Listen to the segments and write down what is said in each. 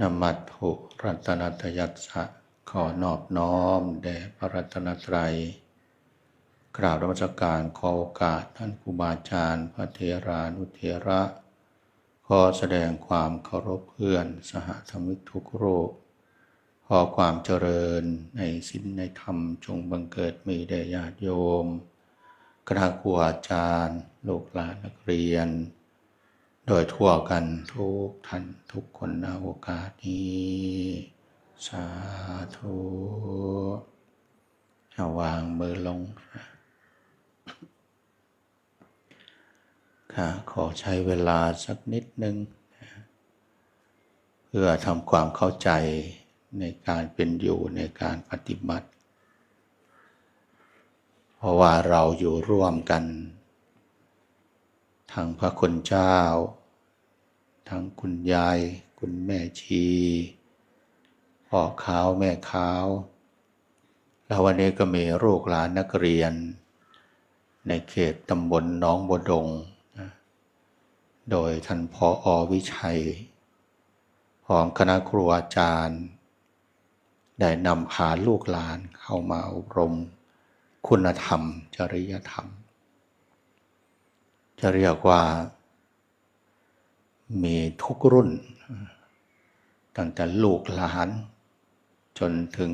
นมัตถุรัตนัตยัสสะขอนอบน้อมแด่พระรัตนตรัย กราบรมสการขอโอกาสท่านครูบาอาจารย์พระเทรานุเทระ ขอแสดงความเคารพเพื่อนสหธรรมิกทุกโรคขอความเจริญในศีลในธรรมจงบังเกิดมีแด่ญาติโยม คณะครูอาจารย์ ลูกหลานนักเรียน โดยทั่วกันทุกท่านทุกคนในโอกาสนี้สาธุเอาวางมือลงค่ะขอใช้เวลาสักนิดหนึ่งเพื่อทำความเข้าใจในการเป็นอยู่ในการปฏิบัติ เพราะว่าเราอยู่ร่วมกัน ทั้งพระคุณเจ้า ทั้งคุณยาย คุณแม่ชีพ่อขาวแม่ขาวแล้ววันนี้ก็มีลูกหลานนักเรียน ในเขตตำบลหน้องบวดง โดยท่านพออวิชัยของคณะครูอาจารย์ ได้นำพาลูกหลานเข้ามาอบรม คุณธรรม จริยธรรม จะเรียกว่า มีทุกรุ่น ตั้งแต่ลูกหลาน จนถึง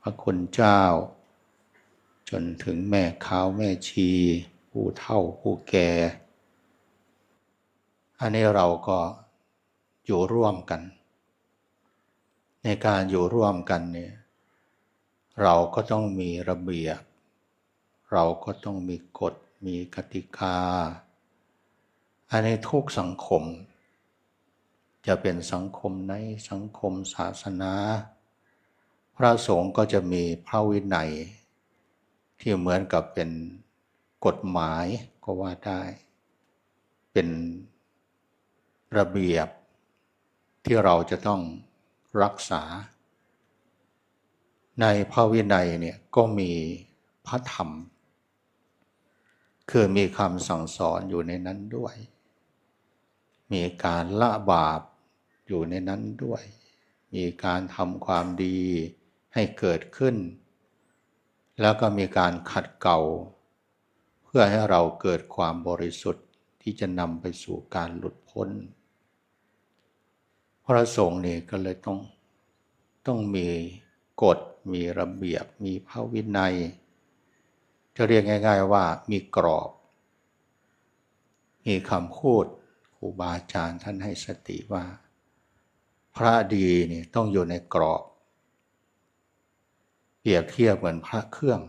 พระคุณเจ้า จนถึงแม่ข้าวแม่ชี ผู้เฒ่าผู้แก่ อันนี้เราก็อยู่ร่วมกัน ในการอยู่ร่วมกันเนี่ยเราก็ต้องมีระเบียบ เราก็ต้องมีกฎ มีกติกา อันนี้ทุกสังคม จะเป็นสังคมในสังคมศาสนา พระสงฆ์ก็จะมีพระวินัย ที่เหมือนกับเป็นกฎหมายก็ว่าได้ เป็นระเบียบที่เราจะต้องรักษา ในพระวินัยเนี่ยก็มีพระธรรม คือมีคำสั่งสอนอยู่ในนั้นด้วย มีการละบาปอยู่ในนั้นด้วย มีการทำความดีให้เกิดขึ้น แล้วก็มีการขัดเกลาเพื่อให้เราเกิดความบริสุทธิ์ที่จะนำไปสู่การหลุดพ้น พระสงฆ์นี่ก็เลยต้องต้องมีกฎมีระเบียบมีพระวินัย จะเรียกง่าย ๆว่ามีกรอบ มีคำพูด ครูบาอาจารย์ท่านให้สติว่า พระดีนี่ต้องอยู่ในกรอบ เปรียบเทียบเหมือนพระเครื่อง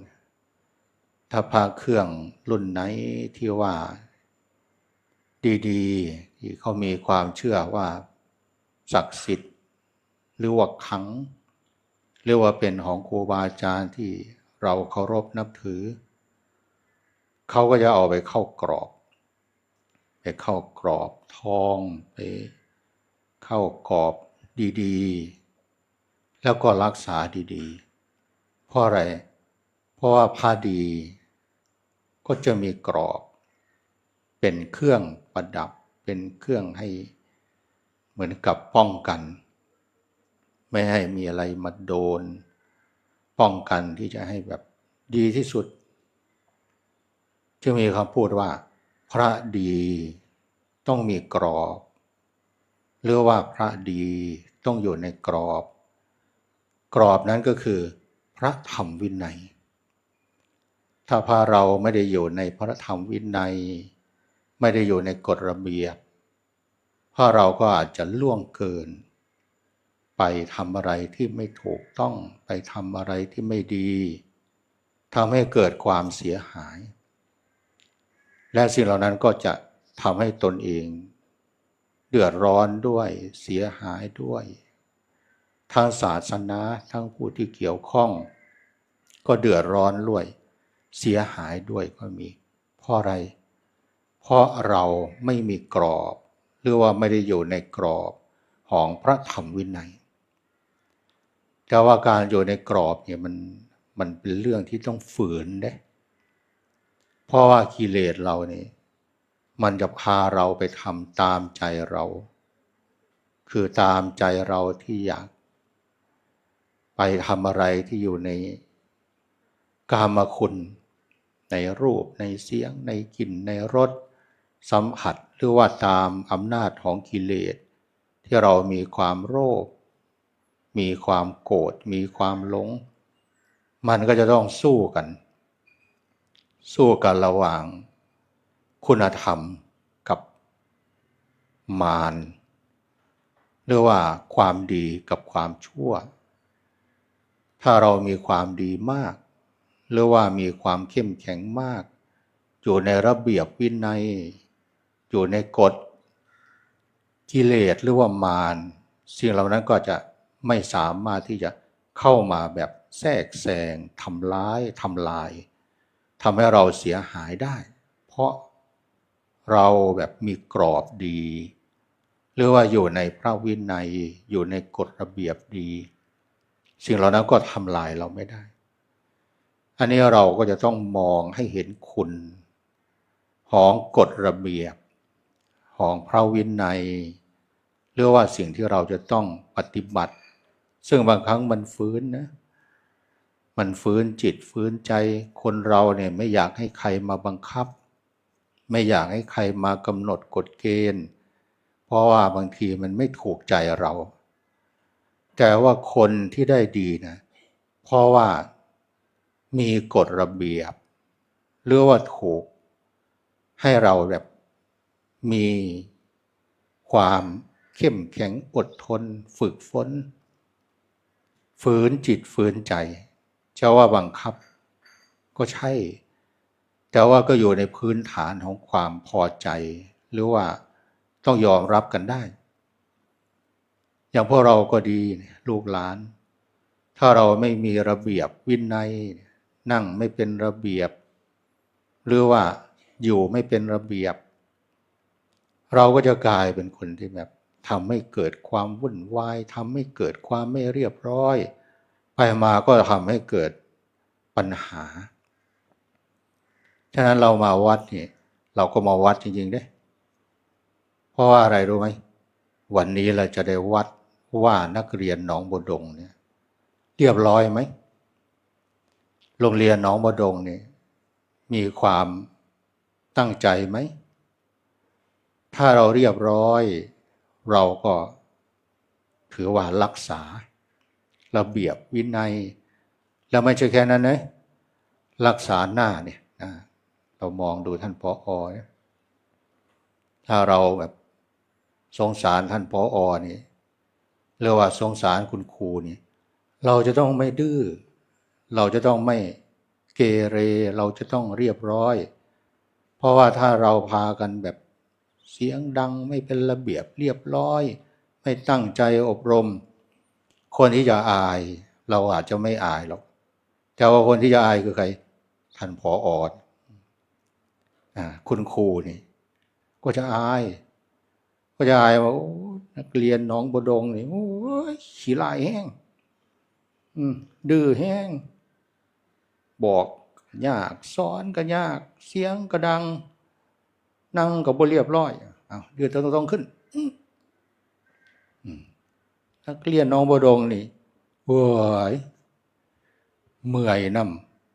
ถ้าพระเครื่องรุ่นไหนที่ว่า ดีๆที่เขามีความเชื่อว่าศักดิ์สิทธิ์ หรือว่าขังเรียกว่าเป็นของครูบาอาจารย์ที่เราเคารพนับถือ เขาก็จะเอาไปเข้ากรอบ เข้ากรอบทองไปเข้ากรอบดีๆ แล้วก็รักษาดีๆ เพราะอะไร เพราะว่าผ้าดี ก็จะมีกรอบ เป็นเครื่องประดับเป็นเครื่องให้เหมือนกับป้องกัน ไม่ให้มีอะไรมาโดน ป้องกันที่จะให้แบบดีที่สุด จึงมีคำพูดว่า พระดีต้องมีกรอบหรือว่าพระดีต้องอยู่ในกรอบ กรอบนั้นก็คือ พระธรรมวินัย ถ้าพาเราไม่ได้อยู่ในพระธรรมวินัย ไม่ได้อยู่ในกฎระเบียบพาะเราก็อาจจะล่วงเกิน ไปทำอะไรที่ไม่ถูกต้องไปทำอะไรที่ไม่ดีทำให้เกิดความเสียหาย และสิ่งเหล่านั้นก็จะทำให้ตนเอง เดือดร้อนด้วยเสียหายด้วยทางศาสนาทั้งผู้ที่เกี่ยวข้อง ก็เดือดร้อนด้วย เสียหายด้วยก็มี เพราะอะไร เพราะเราไม่มีกรอบ หรือว่าไม่ได้อยู่ในกรอบของพระธรรมวินัยแต่ว่าการอยู่ในกรอบเนี่ยมันมันเป็นเรื่องที่ต้องฝืนได้ เพราะว่ากิเลสเราเนี่ยมันจะพาเราไปทำตามใจเรา คือตามใจเราที่อยาก ไปทำอะไรที่อยู่ในกามคุณ ในรูปในเสียง ในกลิ่นในรสสัมผัสหรือว่าตามอำนาจของกิเลส ที่เรามีความโลภมีความโกรธมีความหลง มันก็จะต้องสู้กัน สู้กันระหว่างคุณธรรมกับมารหรือว่าความดีกับความชั่ว ถ้าเรามีความดีมาก หรือว่ามีความเข้มแข็งมาก อยู่ในระเบียบวินัย อยู่ในกฎกิเลสหรือว่ามารสิ่งเหล่านั้นก็จะไม่สามารถที่จะเข้ามาแบบแทรกแซงทำร้ายทำลาย ทำให้เราเสียหายได้ เพราะเราแบบมีกรอบดี หรือว่าอยู่ในพระวินัยอยู่ในกฎระเบียบดี สิ่งเหล่านั้นก็ทำลายเราไม่ได้ อันนี้เราก็จะต้องมองให้เห็นคุณของกฎระเบียบ ของพระวินัยหรือว่าสิ่งที่เราจะต้องปฏิบัติ ซึ่งบางครั้งมันฟื้นนะ มันฟื้นจิตฟื้นใจ คนเราเนี่ยไม่อยากให้ใครมาบังคับ ไม่อยากให้ใครมากำหนดกฎเกณฑ์ เพราะว่าบางทีมันไม่ถูกใจเรา แต่ว่าคนที่ได้ดีนะ เพราะว่ามีกฎระเบียบหรือว่าถูกให้เราแบบมีความเข้มแข็งอดทน ฝึกฝนฝืนจิตฝืนใจ จะว่าบังคับก็ใช่ แต่ว่าก็อยู่ในพื้นฐานของความพอใจ หรือว่าต้องยอมรับกันได้ อย่างพวกเราก็ดีลูกหลาน ถ้าเราไม่มีระเบียบวินัย นั่งไม่เป็นระเบียบ หรือว่าอยู่ไม่เป็นระเบียบ เราก็จะกลายเป็นคนที่แบบทำให้เกิดความวุ่นวายทำให้เกิดความไม่เรียบร้อย ไปมาก็ทำให้เกิดปัญหา ฉะนั้นเรามาวัดนี่เราก็มาวัดจริงๆเด้ เพราะว่าอะไรรู้ไหม วันนี้เราจะได้วัดว่านักเรียนหนองบดงเนี่ยเรียบร้อยไหม โรงเรียนหนองบดงเนี่ยมีความตั้งใจไหม ถ้าเราเรียบร้อย เราก็ถือว่ารักษา ระเบียบวินัย แล้วไม่ใช่แค่นั้นนะรักษาหน้าเนี่ยนะเรามองดูท่านพออถ้าเราแบบสงสารท่านพออนี่หรือว่าสงสารคุณครูนี่เราจะต้องไม่ดื้อเราจะต้องไม่เกเรเราจะต้องเรียบร้อย เพราะว่าถ้าเราพากันแบบเสียงดังไม่เป็นระเบียบเรียบร้อย ไม่ตั้งใจอบรม คนที่จะอาย เราอาจจะไม่อายหรอกแต่ว่าคนที่จะอายคือใครท่านผออดอ่าคุณครูนี่ ก็จะอาย ก็จะอายว่านักเรียนน้องบดงนี่โอ้ยขี้ลายแห้งดื้อแห้ง บอกยากสอนก็ยาก เสียงก็ดัง นั่งก็บ่เรียบร้อยเอาเดือดต้องต้องขึ้น นักเรียนน้องบดงนี่โว้ยเมื่อยน้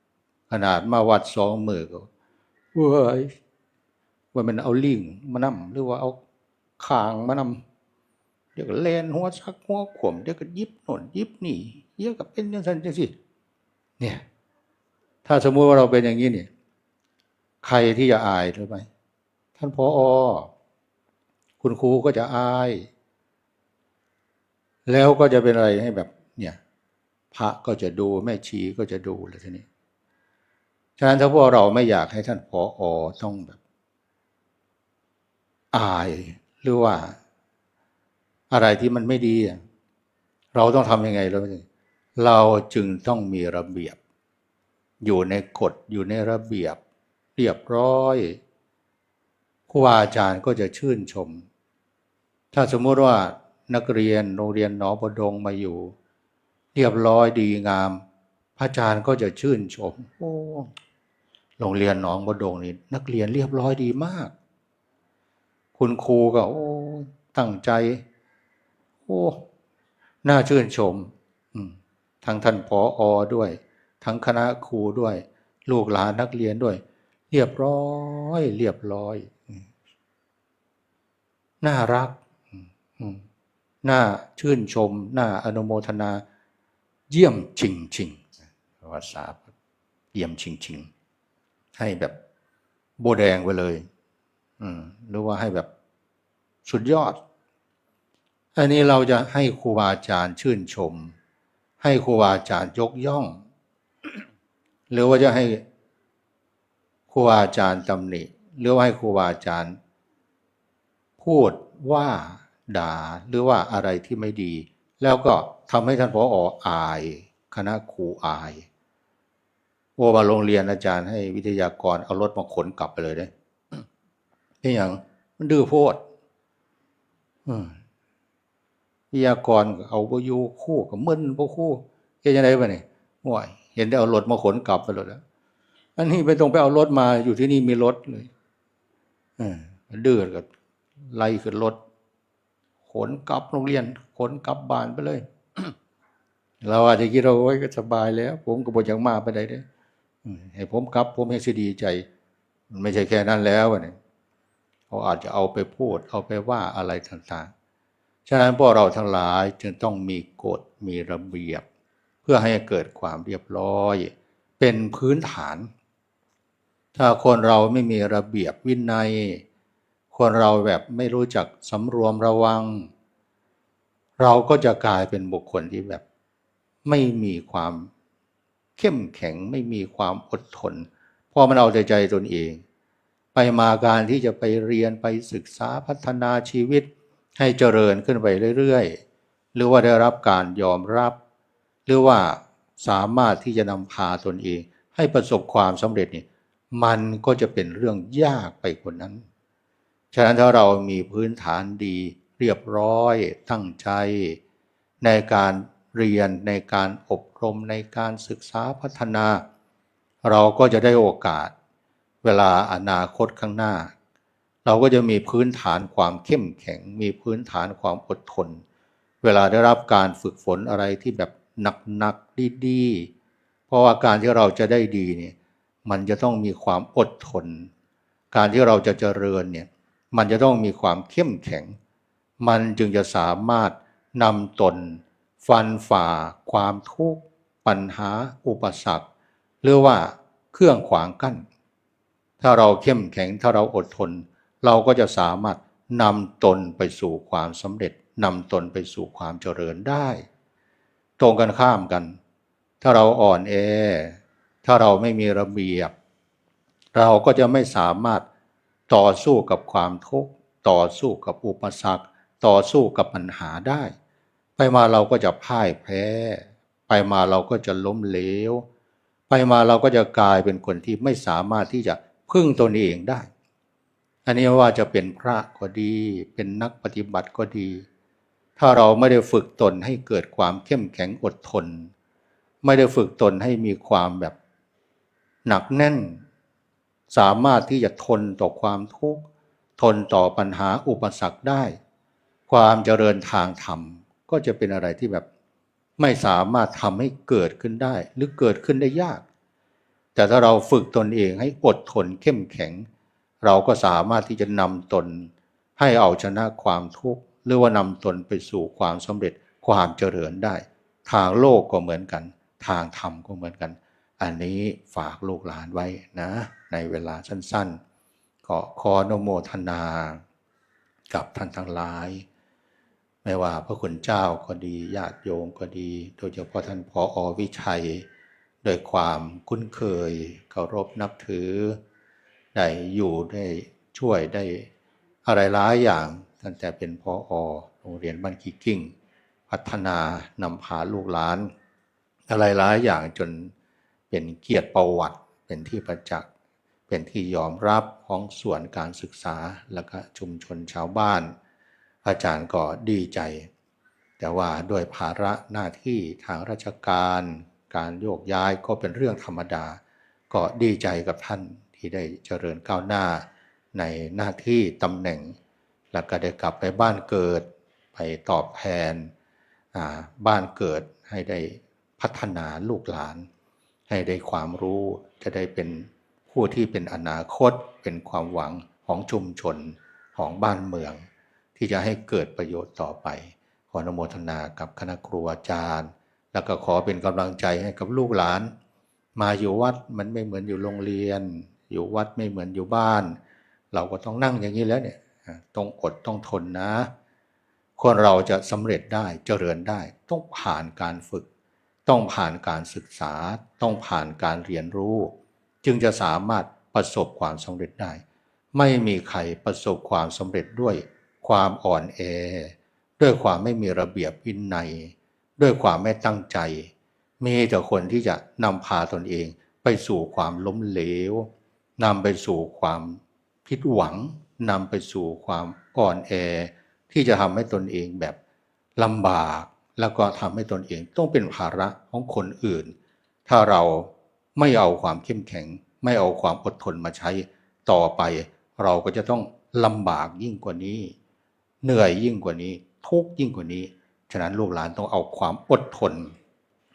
ำขนาดมาวัดสองมือก็เว้ยว่ามันเอาลิงมานำหรือว่าเอาคางมานำเดี๋ยวก็แลนหัวชักหัวขวมเดี๋ยวก็ยิบโน่นยิบนี่เดี๋ยวก็เป็นยังไงจังสิเนี่ย ถ้าสมมุติว่าเราเป็นอย่างนี้เนี่ย ใครที่จะอายหรือไม่ท่านพออคุณครูก็จะอาย แล้วก็จะเป็นอะไรให้แบบเนี่ยพระก็จะดูแม่ชีก็จะดูแล้วทีนี้ฉะนั้นถ้าพวกเราไม่อยากให้ท่านพออต้องแบบ อายหรือว่าอะไรที่มันไม่ดี เราต้องทำยังไงเราเราจึงต้องมีระเบียบ อยู่ในกฎอยู่ในระเบียบ เรียบร้อยครูอาจารย์ก็จะชื่นชม ถ้าสมมติว่า นักเรียนโรงเรียนหนองบดงมาอยู่ เรียบร้อยดีงาม พระอาจารย์ก็จะชื่นชมโอ้โรงเรียนหนองบดงนี่นักเรียนเรียบร้อยดีมาก คุณครูก็ โอ้ตั้งใจ โอ้น่าชื่นชมอืมทั้งท่านผออด้วย ทั้งคณะครูด้วย ลูกหลานนักเรียนด้วย เรียบร้อย เรียบร้อยอืมน่ารัก อืมอืม น่าชื่นชม น่าอนุโมทนา เยี่ยมจริงจริงภาษาเยี่ยมจริงจริงให้แบบโบแดงไปเลย อืมหรือว่าให้แบบสุดยอด อันนี้เราจะให้ครูบาอาจารย์ชื่นชม ให้ครูบาอาจารย์ยกย่อง หรือว่าจะให้ครูบาอาจารย์ตำหนิหรือว่าให้ครูบาอาจารย์ พูดว่า ด่าหรือว่าอะไรที่ไม่ดี แล้วก็ทำให้ท่านผอออาย คณะครูอายโอ้มาโรงเรียนอาจารย์ให้วิทยากรเอารถมาขนกลับไปเลยเด้นี่อย่างมันดื้อโพดวิทยากรเอาไปอยู่คู่กับมึนพวกคู่เฮ็ดยังไงวะเนี่ยห่วยเห็นได้เอารถมาขนกลับไปเลยแล้วอันนี้ไปตรงไปเอารถมาอยู่ที่นี่มีรถเลยออมันดื้อก็ไล่ขึ้นรถ ขนกลับโรงเรียน ขนกลับบ้านไปเลย เราอาจจะคิดเราโอ้ก็สบายแล้ว ผมก็บอกอย่างมาไปได้เด้ให้ผมกลับ ผมให้สิดีใจ มันไม่ใช่แค่นั้นแล้วเนี่ยเขาอาจจะเอาไปพูด เอาไปว่าอะไรต่างๆ ฉะนั้นพวกเราทั้งหลายจึงต้องมีกฎมีระเบียบ เพื่อให้เกิดความเรียบร้อย เป็นพื้นฐาน ถ้าคนเราไม่มีระเบียบวินัย คนเราแบบไม่รู้จักสำรวมระวัง เราก็จะกลายเป็นบุคคลที่แบบ ไม่มีความเข้มแข็งไม่มีความอดทนพราะมันเอาใจใจตนเอง ไปมาการที่จะไปเรียนไปศึกษาพัฒนาชีวิต ให้เจริญขึ้นไปเรื่อยๆ หรือว่าได้รับการยอมรับ หรือว่าสามารถที่จะนำพาตนเอง ให้ประสบความสำเร็จนี่มันก็จะเป็นเรื่องยากไปกว่านั้น ฉะนั้นถ้าเรามีพื้นฐานดีเรียบร้อยตั้งใจ ในการเรียนในการอบรมในการศึกษาพัฒนา เราก็จะได้โอกาส เวลาอนาคตข้างหน้า เราก็จะมีพื้นฐานความเข้มแข็ง มีพื้นฐานความอดทน เวลาได้รับการฝึกฝนอะไรที่แบบหนักๆดีๆเพราะว่าการที่เราจะได้ดีเนี่ยมันจะต้องมีความอดทน การที่เราจะเจริญเนี่ย มันจะต้องมีความเข้มแข็ง มันจึงจะสามารถนำตน ฟันฝ่า ความทุกข์ปัญหา อุปสรรคหรือว่าเครื่องขวางกั้น ถ้าเราเข้มแข็งถ้าเราอดทน เราก็จะสามารถนำตนไปสู่ความสำเร็จนำตนไปสู่ความเจริญได้ ตรงกันข้ามกัน ถ้าเราอ่อนแอ ถ้าเราไม่มีระเบียบ เราก็จะไม่สามารถ ต่อสู้กับความทุกข์ต่อสู้กับอุปสรรค ต่อสู้กับปัญหาได้ ไปมาเราก็จะพ่ายแพ้ ไปมาเราก็จะล้มเหลว ไปมาเราก็จะกลายเป็นคนที่ไม่สามารถที่จะพึ่งตนเองได้ อันนี้ว่าจะเป็นพระก็ดี เป็นนักปฏิบัติก็ดี ถ้าเราไม่ได้ฝึกตนให้เกิดความเข้มแข็งอดทน ไม่ได้ฝึกตนให้มีความแบบหนักแน่น สามารถที่จะทนต่อความทุกข์ทนต่อปัญหาอุปสรรคได้ ความเจริญทางธรรมก็จะเป็นอะไรที่แบบไม่สามารถทำให้เกิดขึ้นได้ หรือเกิดขึ้นได้ยาก แต่ถ้าเราฝึกตนเองให้อดทนเข้มแข็ง เราก็สามารถที่จะนำตน ให้เอาชนะความทุกข์หรือว่านำตนไปสู่ความสำเร็จความเจริญได้ ทางโลกก็เหมือนกัน ทางธรรมก็เหมือนกัน อันนี้ฝากลูกหลานไว้นะ ในเวลาสั้นๆ ก็ขออนโมทนา กับท่านทั้งหลาย ไม่ว่าพระคุณเจ้าก็ดีญาติโยมก็ดี โดยเฉพาะท่านพออวิชัยโดยความคุ้นเคยเคารพนับถือ ได้อยู่ได้ช่วยได้อะไรหลายอย่างตั้งแต่เป็นพออโรงเรียนบ้านกีกิ้ง พัฒนานำพาลูกหลาน อะไรหลายอย่างจน เป็นเกียรติประวัติ เป็นที่ประจักษ์ เป็นที่ยอมรับของส่วนการศึกษาและก็ชุมชนชาวบ้าน อาจารย์ก็ดีใจ แต่ว่าด้วยภาระหน้าที่ทางราชการ การโยกย้ายก็เป็นเรื่องธรรมดา ก็ดีใจกับท่านที่ได้เจริญก้าวหน้า ในหน้าที่ตำแหน่ง แล้วก็ได้กลับไปบ้านเกิด ไปตอบแทนบ้านเกิดให้ได้พัฒนาลูกหลาน ให้ได้ความรู้จะได้เป็นผู้ที่เป็นอนาคต เป็นความหวังของชุมชนของบ้านเมือง ที่จะให้เกิดประโยชน์ต่อไป ขออนุโมทนากับคณะครูอาจารย์ แล้วก็ขอเป็นกำลังใจให้กับลูกหลาน มาอยู่วัดมันไม่เหมือนอยู่โรงเรียน อยู่วัดไม่เหมือนอยู่บ้าน เราก็ต้องนั่งอย่างนี้แล้วเนี่ยต้องอดต้องทนนะคนเราจะสำเร็จได้เจริญได้ต้องผ่านการฝึก ต้องผ่านการศึกษา ต้องผ่านการเรียนรู้ จึงจะสามารถประสบความสำเร็จได้ ไม่มีใครประสบความสำเร็จด้วยความอ่อนแอ ด้วยความไม่มีระเบียบวินัย ด้วยความไม่ตั้งใจ มีแต่คนที่จะนำพาตนเองไปสู่ความล้มเหลวนำไปสู่ความผิดหวังนำไปสู่ความอ่อนแอ ที่จะทำให้ตนเองแบบลำบาก แล้วก็ทำให้ตนเองต้องเป็นภาระของคนอื่น ถ้าเราไม่เอาความเข้มแข็ง ไม่เอาความอดทนมาใช้ต่อไป เราก็จะต้องลำบากยิ่งกว่านี้ เหนื่อยยิ่งกว่านี้ ทุกยิ่งกว่านี้ ฉะนั้นลูกหลานต้องเอาความอดทน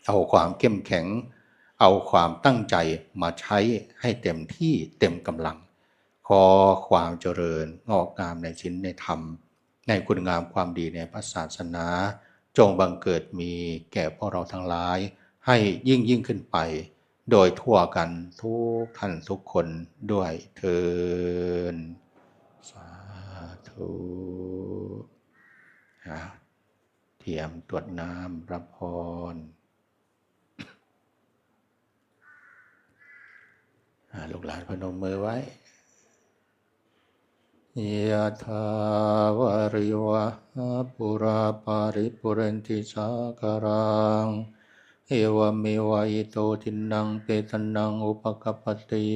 เอาความเข้มแข็ง เอาความตั้งใจมาใช้ให้เต็มที่เต็มกำลัง ขอความเจริญงอกงามในศีลในธรรม ในคุณงามความดีในพระศาสนา จงบังเกิดมีแก่พวกเราทั้งหลาย ให้ยิ่งยิ่งขึ้นไป โดยทั่วกันทุกท่านทุกคนด้วยเทินสาธุอะเทียมตรวจน้ำรับพรลูกหลานพนมมือไว้ ยะถาวาริวะหาปุราปาริปุเรนติสาคารังเอวเมวะอิโตทินังเปตนังอุปกปติ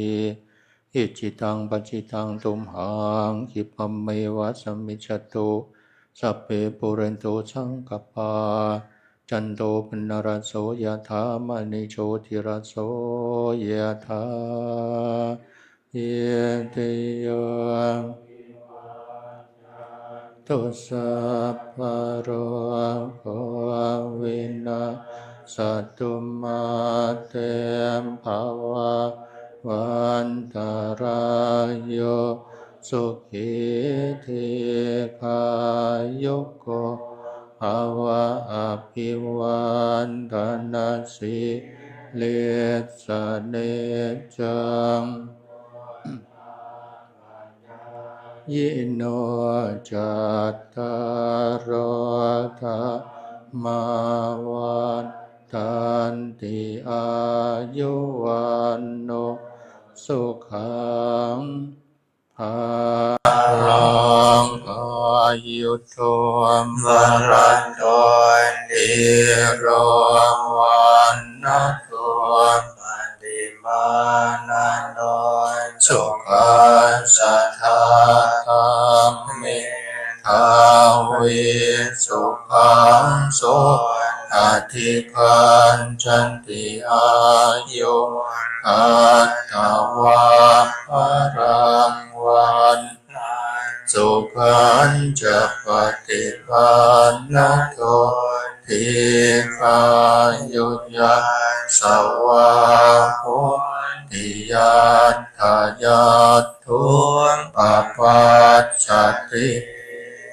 อิจิตังปัจิตังตุมหังคิปะเมวะสมิจตุสัพเพปุเรนโตสังกปาจันโตปนรโสยะถามณิโชติรโสยะถาเยเตโย ตุสัพพะโรโควินาสตุมาเตมภาวะวันตารายโยสุขีทีขายุโกภาวะอภิวันทนาสิเลสเนจัง ยิโนจัตตารธรรมาวันตันติอายุวันโนสุขังภาลังอายุทมวรันตนติโรวันนัตวปฏิมานันโนสุขัสสะ นจันติอายุอัตตวาภรังวันสุขันจะปฏิปันนโตทิคายุยยะสวาโหติยาทายาทุมปปัจจติ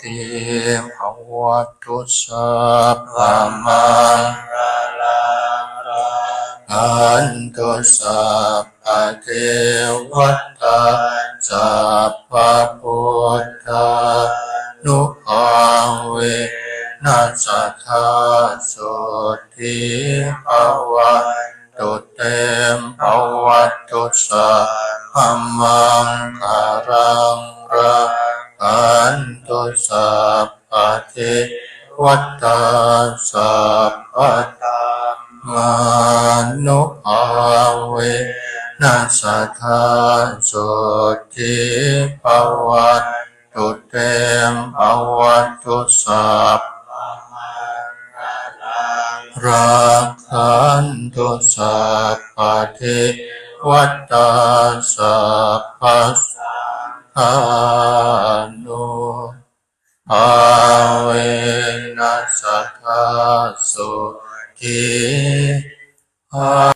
ติภวัตุสัพพะมังอันตุสัพพะเทวตาสัพพะพุทธานุภาเวนัสสัทธาสุทิภวันตุเตมภวัตุสัพพะมังคารังรัก ขันตุสัพพะเทวตาสัพพะธรรมานุภาเวนัสธาสุทิภวันตุเตมภวัตตุสัพรักขันตุสัพพะเทวตาสัพพะ อานุอาเวนัสสะทัสสุทิอา